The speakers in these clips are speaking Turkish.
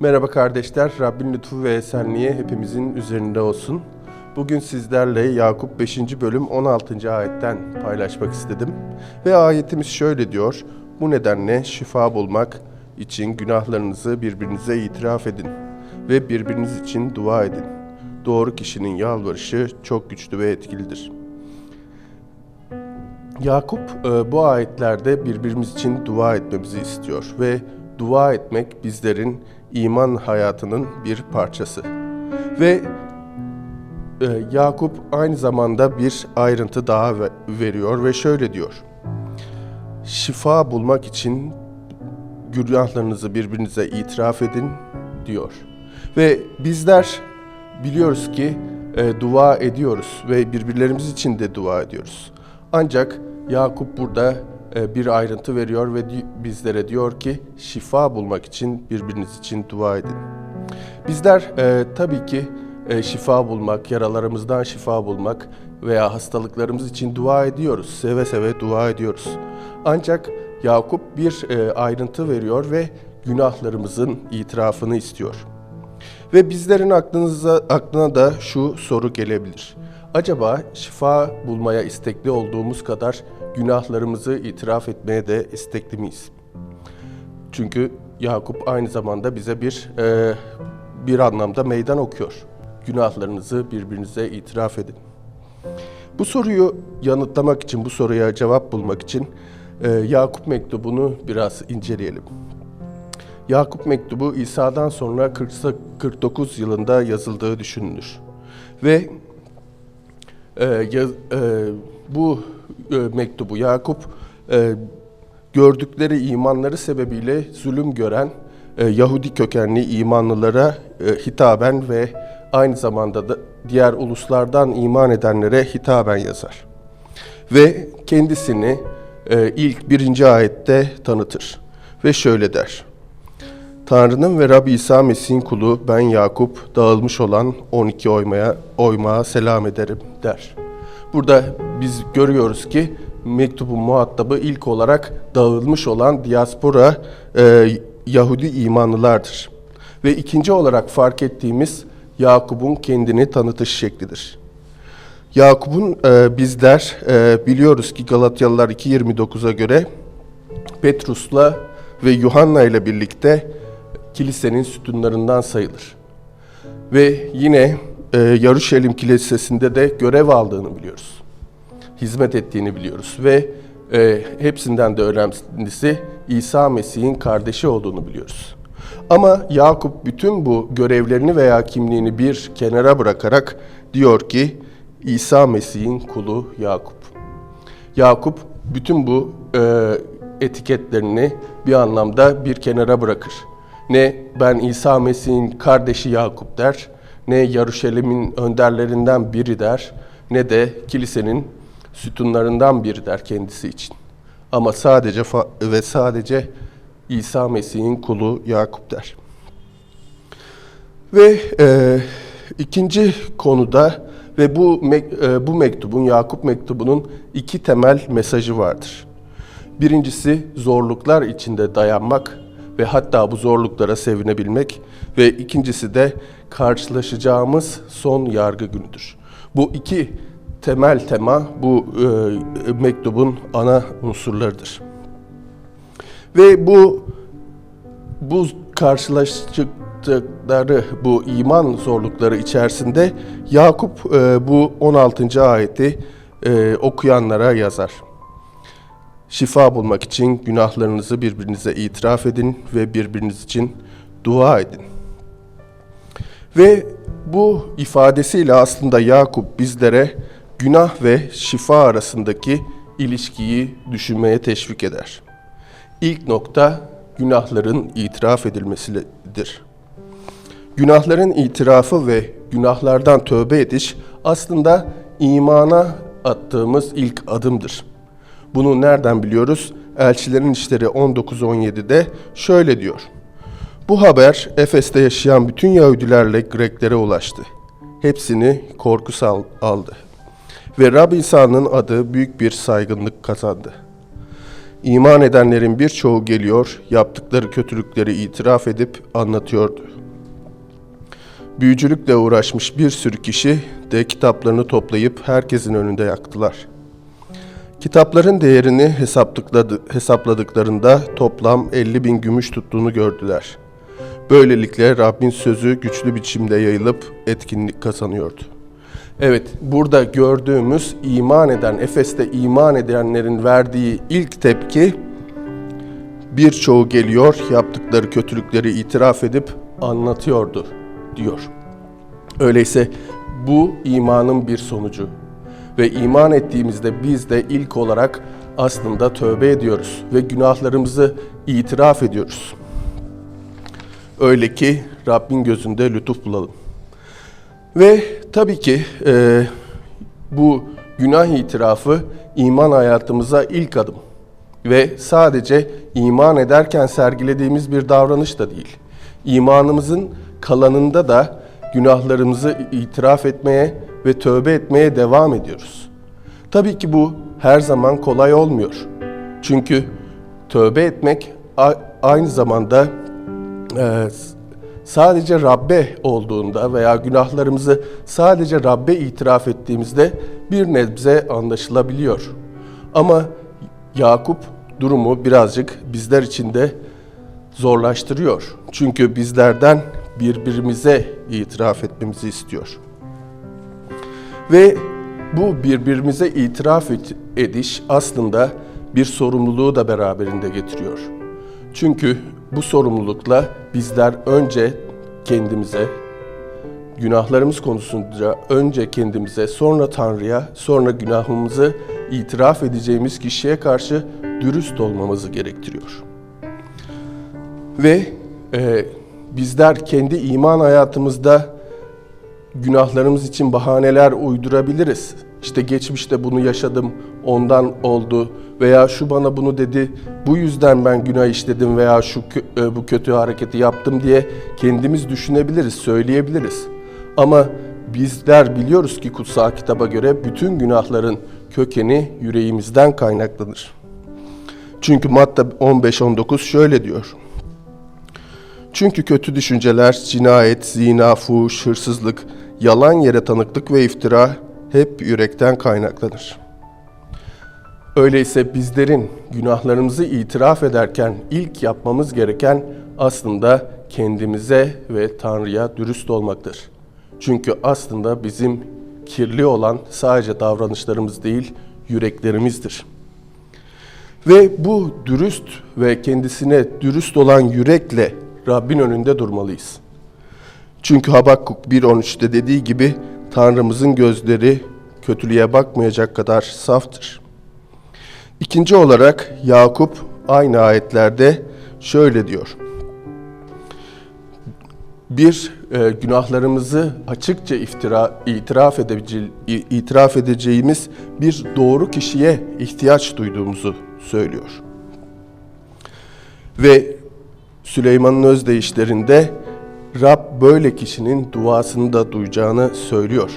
Merhaba kardeşler, Rabbin lütfu ve esenliği hepimizin üzerinde olsun. Bugün sizlerle Yakup 5. bölüm 16. ayetten paylaşmak istedim. Ve ayetimiz şöyle diyor, bu nedenle şifa bulmak için günahlarınızı birbirinize itiraf edin ve birbiriniz için dua edin. Doğru kişinin yalvarışı çok güçlü ve etkilidir. Yakup e, bu ayetlerde birbirimiz için dua etmemizi istiyor ve dua etmek bizlerin iman hayatının bir parçası. Ve e, Yakup aynı zamanda bir ayrıntı daha ve- veriyor ve şöyle diyor. Şifa bulmak için günahlarınızı birbirinize itiraf edin diyor. Ve bizler biliyoruz ki e, dua ediyoruz ve birbirlerimiz için de dua ediyoruz. Ancak Yakup burada bir ayrıntı veriyor ve bizlere diyor ki şifa bulmak için birbiriniz için dua edin. Bizler e, tabii ki e, şifa bulmak, yaralarımızdan şifa bulmak veya hastalıklarımız için dua ediyoruz. Seve seve dua ediyoruz. Ancak Yakup bir e, ayrıntı veriyor ve günahlarımızın itirafını istiyor. Ve bizlerin aklınıza aklına da şu soru gelebilir. Acaba şifa bulmaya istekli olduğumuz kadar günahlarımızı itiraf etmeye de istekli miyiz? Çünkü Yakup aynı zamanda bize bir e, bir anlamda meydan okuyor. Günahlarınızı birbirinize itiraf edin. Bu soruyu yanıtlamak için, bu soruya cevap bulmak için e, Yakup mektubunu biraz inceleyelim. Yakup mektubu İsa'dan sonra 40 49 yılında yazıldığı düşünülür. Ve e, yaz- e, bu mektubu Yakup e, gördükleri imanları sebebiyle zulüm gören e, Yahudi kökenli imanlılara e, hitaben ve aynı zamanda da diğer uluslardan iman edenlere hitaben yazar. Ve kendisini e, ilk birinci ayette tanıtır. Ve şöyle der. Tanrı'nın ve Rabbi İsa Mesih'in kulu ben Yakup dağılmış olan 12 oymaya oymağa selam ederim der. Burada biz görüyoruz ki mektubun muhatabı ilk olarak dağılmış olan diaspora e, Yahudi imanlılardır. Ve ikinci olarak fark ettiğimiz Yakup'un kendini tanıtış şeklidir. Yakup'un e, bizler e, biliyoruz ki Galatyalılar 2.29'a göre Petrus'la ve Yuhanna ile birlikte kilisenin sütunlarından sayılır. Ve yine e, Yaruşelim Kilisesi'nde de görev aldığını biliyoruz. Hizmet ettiğini biliyoruz ve e, hepsinden de önemlisi İsa Mesih'in kardeşi olduğunu biliyoruz. Ama Yakup bütün bu görevlerini veya kimliğini bir kenara bırakarak diyor ki İsa Mesih'in kulu Yakup. Yakup bütün bu e, etiketlerini bir anlamda bir kenara bırakır. Ne ben İsa Mesih'in kardeşi Yakup der, ne Yaruşelim'in önderlerinden biri der, ne de kilisenin sütunlarından biri der kendisi için. Ama sadece ve sadece İsa Mesih'in kulu Yakup der. Ve e, ikinci konuda ve bu e, bu mektubun Yakup mektubunun iki temel mesajı vardır. Birincisi zorluklar içinde dayanmak ve hatta bu zorluklara sevinebilmek ve ikincisi de karşılaşacağımız son yargı günüdür. Bu iki temel tema bu e, mektubun ana unsurlarıdır. Ve bu bu karşılaştıkları bu iman zorlukları içerisinde Yakup e, bu 16. ayeti e, okuyanlara yazar. Şifa bulmak için günahlarınızı birbirinize itiraf edin ve birbiriniz için dua edin. Ve bu ifadesiyle aslında Yakup bizlere günah ve şifa arasındaki ilişkiyi düşünmeye teşvik eder. İlk nokta günahların itiraf edilmesidir. Günahların itirafı ve günahlardan tövbe ediş aslında imana attığımız ilk adımdır. Bunu nereden biliyoruz? Elçilerin İşleri 19.17'de şöyle diyor. Bu haber Efes'te yaşayan bütün Yahudilerle Greklere ulaştı. Hepsini korku aldı. Ve Rab İsa'nın adı büyük bir saygınlık kazandı. İman edenlerin birçoğu geliyor, yaptıkları kötülükleri itiraf edip anlatıyordu. Büyücülükle uğraşmış bir sürü kişi de kitaplarını toplayıp herkesin önünde yaktılar. Kitapların değerini hesapladıklarında toplam 50 bin gümüş tuttuğunu gördüler. Böylelikle Rabbin sözü güçlü biçimde yayılıp etkinlik kazanıyordu. Evet, burada gördüğümüz iman eden, Efes'te iman edenlerin verdiği ilk tepki, birçoğu geliyor, yaptıkları kötülükleri itiraf edip anlatıyordu, diyor. Öyleyse bu imanın bir sonucu. Ve iman ettiğimizde biz de ilk olarak aslında tövbe ediyoruz ve günahlarımızı itiraf ediyoruz. Öyle ki Rabbin gözünde lütuf bulalım. Ve tabii ki e, bu günah itirafı iman hayatımıza ilk adım. Ve sadece iman ederken sergilediğimiz bir davranış da değil. İmanımızın kalanında da günahlarımızı itiraf etmeye ve tövbe etmeye devam ediyoruz. Tabii ki bu her zaman kolay olmuyor. Çünkü tövbe etmek aynı zamanda e, sadece Rabbe olduğunda veya günahlarımızı sadece Rabbe itiraf ettiğimizde bir nebze anlaşılabiliyor. Ama Yakup durumu birazcık bizler için de zorlaştırıyor. Çünkü bizlerden birbirimize itiraf etmemizi istiyor. Ve bu birbirimize itiraf ediş aslında bir sorumluluğu da beraberinde getiriyor. Çünkü bu sorumlulukla bizler önce kendimize, günahlarımız konusunda önce kendimize, sonra Tanrı'ya, sonra günahımızı itiraf edeceğimiz kişiye karşı dürüst olmamızı gerektiriyor. Ve e, bizler kendi iman hayatımızda günahlarımız için bahaneler uydurabiliriz. İşte geçmişte bunu yaşadım, ondan oldu veya şu bana bunu dedi, bu yüzden ben günah işledim veya şu e, bu kötü hareketi yaptım diye kendimiz düşünebiliriz, söyleyebiliriz. Ama bizler biliyoruz ki kutsal kitaba göre bütün günahların kökeni yüreğimizden kaynaklanır. Çünkü Matta 15-19 şöyle diyor. Çünkü kötü düşünceler, cinayet, zina, fuhuş, hırsızlık, yalan yere tanıklık ve iftira hep yürekten kaynaklanır. Öyleyse bizlerin günahlarımızı itiraf ederken ilk yapmamız gereken aslında kendimize ve Tanrı'ya dürüst olmaktır. Çünkü aslında bizim kirli olan sadece davranışlarımız değil, yüreklerimizdir. Ve bu dürüst ve kendisine dürüst olan yürekle Rabbin önünde durmalıyız. Çünkü Habakkuk 1.13'te dediği gibi Tanrımızın gözleri kötülüğe bakmayacak kadar saftır. İkinci olarak Yakup aynı ayetlerde şöyle diyor. Bir, e, günahlarımızı açıkça iftira, itiraf, edece, itiraf edeceğimiz bir doğru kişiye ihtiyaç duyduğumuzu söylüyor. Ve Süleyman'ın özdeyişlerinde Rab böyle kişinin duasını da duyacağını söylüyor.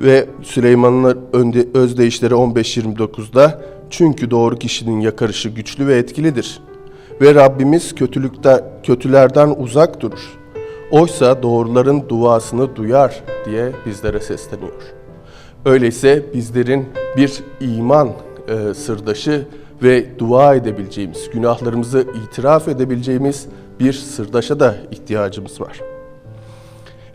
Ve Süleyman'ın özdeyişleri 15-29'da çünkü doğru kişinin yakarışı güçlü ve etkilidir. Ve Rabbimiz kötülükte, kötülerden uzak durur. Oysa doğruların duasını duyar diye bizlere sesleniyor. Öyleyse bizlerin bir iman e, sırdaşı ve dua edebileceğimiz, günahlarımızı itiraf edebileceğimiz bir sırdaşa da ihtiyacımız var.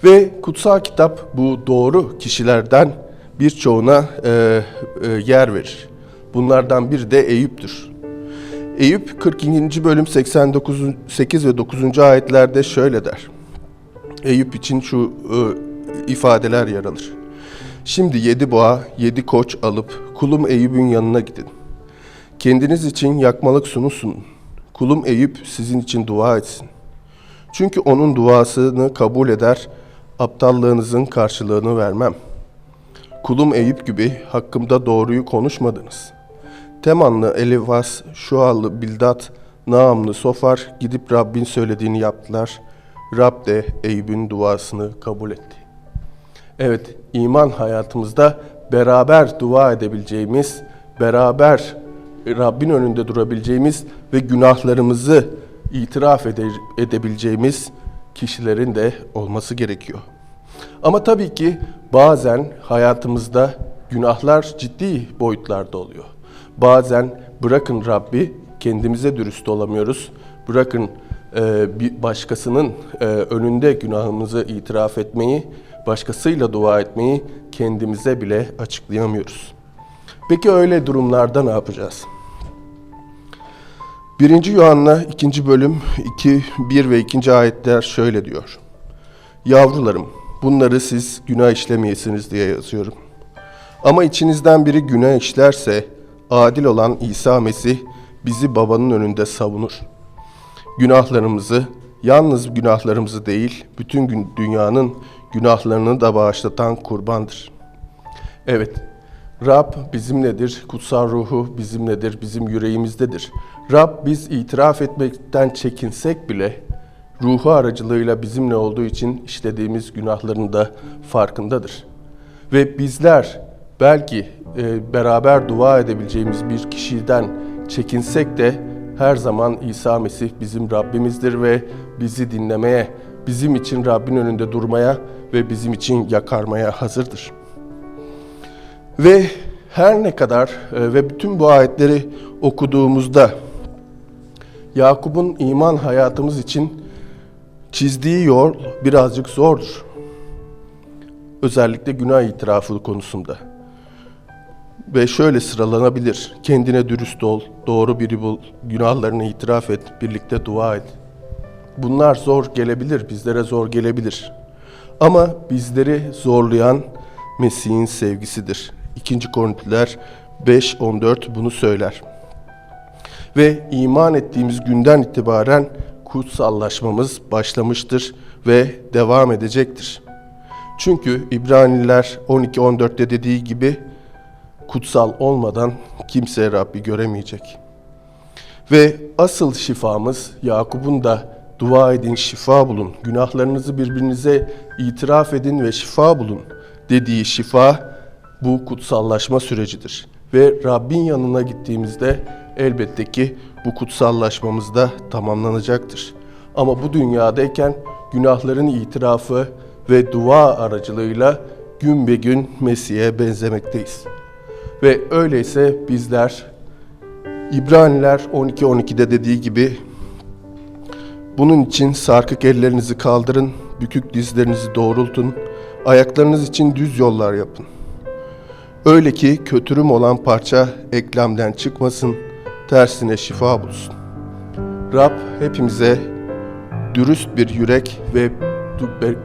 Ve kutsal kitap bu doğru kişilerden birçoğuna e, e, yer verir. Bunlardan biri de Eyüp'tür. Eyüp 42. bölüm 89 8 ve 9. ayetlerde şöyle der. Eyüp için şu e, ifadeler yer alır. Şimdi yedi boğa, yedi koç alıp kulum Eyüp'ün yanına gidin. Kendiniz için yakmalık sunu sunun. Kulum Eyüp sizin için dua etsin. Çünkü onun duasını kabul eder, aptallığınızın karşılığını vermem. Kulum Eyüp gibi hakkımda doğruyu konuşmadınız. Temanlı Elivas, Şuallı Bildat, Naamlı Sofar gidip Rabbin söylediğini yaptılar. Rab de Eyüp'ün duasını kabul etti. Evet, iman hayatımızda beraber dua edebileceğimiz, beraber Rabbin önünde durabileceğimiz ve günahlarımızı itiraf ede- edebileceğimiz kişilerin de olması gerekiyor. Ama tabii ki bazen hayatımızda günahlar ciddi boyutlarda oluyor. Bazen bırakın Rabbi kendimize dürüst olamıyoruz. Bırakın e, bir başkasının e, önünde günahımızı itiraf etmeyi, başkasıyla dua etmeyi kendimize bile açıklayamıyoruz. Peki öyle durumlarda ne yapacağız? 1. Yuhanna 2. bölüm 2, 1 ve 2. ayetler şöyle diyor. Yavrularım, bunları siz günah işlemeyesiniz diye yazıyorum. Ama içinizden biri günah işlerse, adil olan İsa Mesih bizi babanın önünde savunur. Günahlarımızı, yalnız günahlarımızı değil, bütün dünyanın günahlarını da bağışlatan kurbandır. Evet, Rab bizimledir, kutsal ruhu bizimledir, bizim yüreğimizdedir. Rab biz itiraf etmekten çekinsek bile ruhu aracılığıyla bizimle olduğu için işlediğimiz günahların da farkındadır. Ve bizler belki e, beraber dua edebileceğimiz bir kişiden çekinsek de her zaman İsa Mesih bizim Rabbimizdir ve bizi dinlemeye, bizim için Rabbin önünde durmaya ve bizim için yakarmaya hazırdır. Ve her ne kadar e, ve bütün bu ayetleri okuduğumuzda Yakup'un iman hayatımız için çizdiği yol birazcık zordur. Özellikle günah itirafı konusunda. Ve şöyle sıralanabilir. Kendine dürüst ol, doğru biri bul, günahlarını itiraf et, birlikte dua et. Bunlar zor gelebilir, bizlere zor gelebilir. Ama bizleri zorlayan Mesih'in sevgisidir. 2. Korintiler 5.14 bunu söyler. Ve iman ettiğimiz günden itibaren kutsallaşmamız başlamıştır ve devam edecektir. Çünkü İbraniler 12.14'te dediği gibi kutsal olmadan kimse Rabbi göremeyecek. Ve asıl şifamız Yakup'un da dua edin şifa bulun, günahlarınızı birbirinize itiraf edin ve şifa bulun dediği şifa bu kutsallaşma sürecidir. Ve Rabbin yanına gittiğimizde elbette ki bu kutsallaşmamız da tamamlanacaktır. Ama bu dünyadayken günahların itirafı ve dua aracılığıyla gün be gün Mesih'e benzemekteyiz. Ve öyleyse bizler İbraniler 12-12'de dediği gibi bunun için sarkık ellerinizi kaldırın, bükük dizlerinizi doğrultun, ayaklarınız için düz yollar yapın. Öyle ki kötürüm olan parça eklemden çıkmasın, tersine şifa bulsun. Rab hepimize dürüst bir yürek ve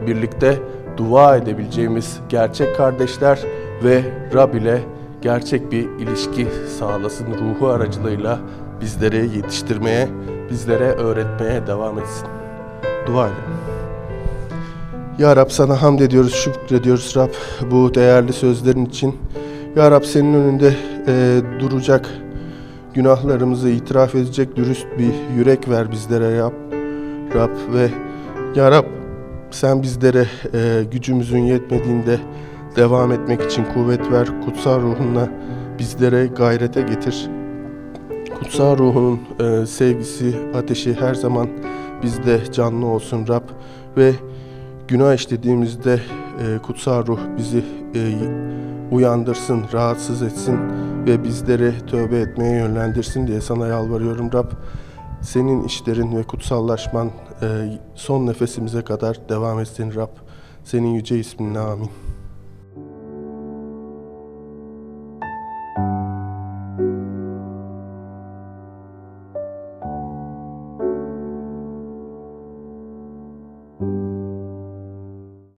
birlikte dua edebileceğimiz gerçek kardeşler ve Rab ile gerçek bir ilişki sağlasın ruhu aracılığıyla bizleri yetiştirmeye, bizlere öğretmeye devam etsin. Dua edelim. Ya Rab sana hamd ediyoruz, şükrediyoruz Rab bu değerli sözlerin için. Ya Rab senin önünde e, duracak, günahlarımızı itiraf edecek dürüst bir yürek ver bizlere Rab. Rab ve Ya Rab sen bizlere e, gücümüzün yetmediğinde devam etmek için kuvvet ver. Kutsal ruhunla bizlere gayrete getir. Kutsal ruhunun e, sevgisi, ateşi her zaman bizde canlı olsun Rab ve günah işlediğimizde e, kutsal ruh bizi e, uyandırsın, rahatsız etsin ve bizleri tövbe etmeye yönlendirsin diye sana yalvarıyorum Rab. Senin işlerin ve kutsallaşman e, son nefesimize kadar devam etsin Rab. Senin yüce isminle amin.